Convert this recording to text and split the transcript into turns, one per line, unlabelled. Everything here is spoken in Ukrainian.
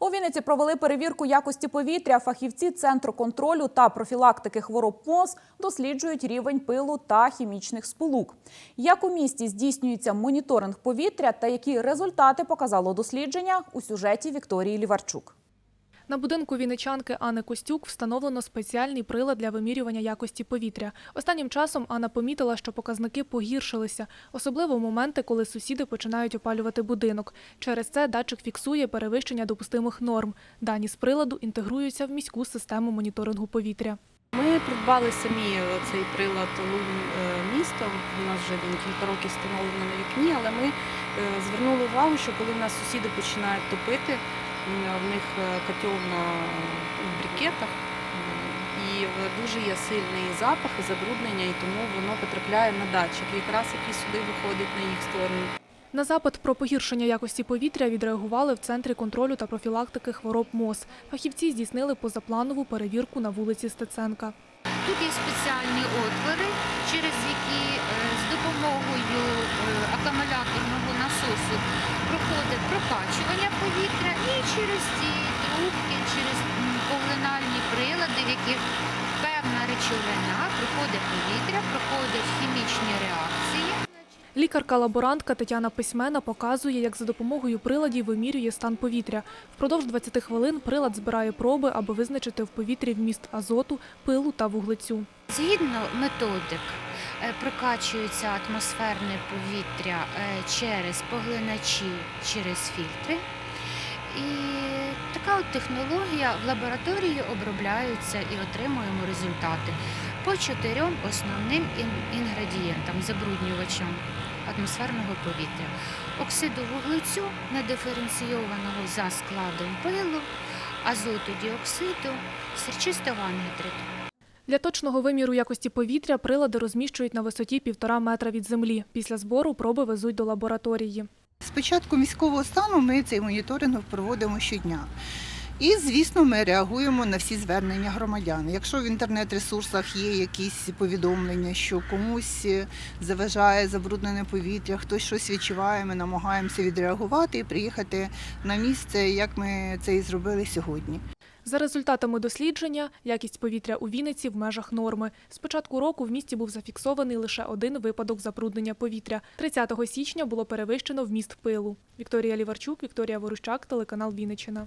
У Вінниці провели перевірку якості повітря. Фахівці Центру контролю та профілактики хвороб МОЗ досліджують рівень пилу та хімічних сполук. Як у місті здійснюється моніторинг повітря та які результати показало дослідження у сюжеті Вікторії Ліварчук.
На будинку вінничанки Анни Костюк встановлено спеціальний прилад для вимірювання якості повітря. Останнім часом Анна помітила, що показники погіршилися, особливо в моменти, коли сусіди починають опалювати будинок. Через це датчик фіксує перевищення допустимих норм. Дані з приладу інтегруються в міську систему моніторингу повітря.
Ми придбали самі цей прилад е, міста. У нас вже він кілька років встановлений на вікні, але ми е, звернули увагу, що коли в нас сусіди починають топити, в них е, котел на брикетах, і дуже є сильний запах і забруднення, і тому воно потрапляє на датчик, якраз який сюди виходить на їх сторону.
На запит про погіршення якості повітря відреагували в Центрі контролю та профілактики хвороб МОЗ. Фахівці здійснили позапланову перевірку на вулиці Стеценка.
Тут є спеціальні отвори, через які е, з допомогою е, акумуляторного насосу проходить прокачування повітря і через ці трубки, через поглинальні прилади, в яких певна речовина проходить повітря, проходять хімічні реакції.
Лікарка-лаборантка Тетяна Письмена показує, як за допомогою приладів вимірює стан повітря. Впродовж 20 хвилин прилад збирає проби, аби визначити в повітрі вміст азоту, пилу та вуглецю.
Згідно методик е, прокачується атмосферне повітря е, через поглиначі, через фільтри. І така от технологія в лабораторії обробляються і отримуємо результати по чотирьом основним інгредієнтам забруднювачам атмосферного повітря: оксиду вуглецю, недиференційованого за складом пилу, азоту діоксиду, сірчистого ангідриту.
Для точного виміру якості повітря прилади розміщують на висоті півтора метра від землі. Після збору проби везуть до лабораторії.
З початку міського стану ми цей моніторинг проводимо щодня. І, звісно, ми реагуємо на всі звернення громадян. Якщо в інтернет-ресурсах є якісь повідомлення, що комусь заважає забруднене повітря, хтось щось відчуває, ми намагаємося відреагувати і приїхати на місце, як ми це і зробили сьогодні.
За результатами дослідження, якість повітря у Вінниці в межах норми. З початку року в місті був зафіксований лише один випадок забруднення повітря. 30 січня було перевищено вміст пилу. Вікторія Ліварчук, Вікторія Ворущак, телеканал Вінниччина.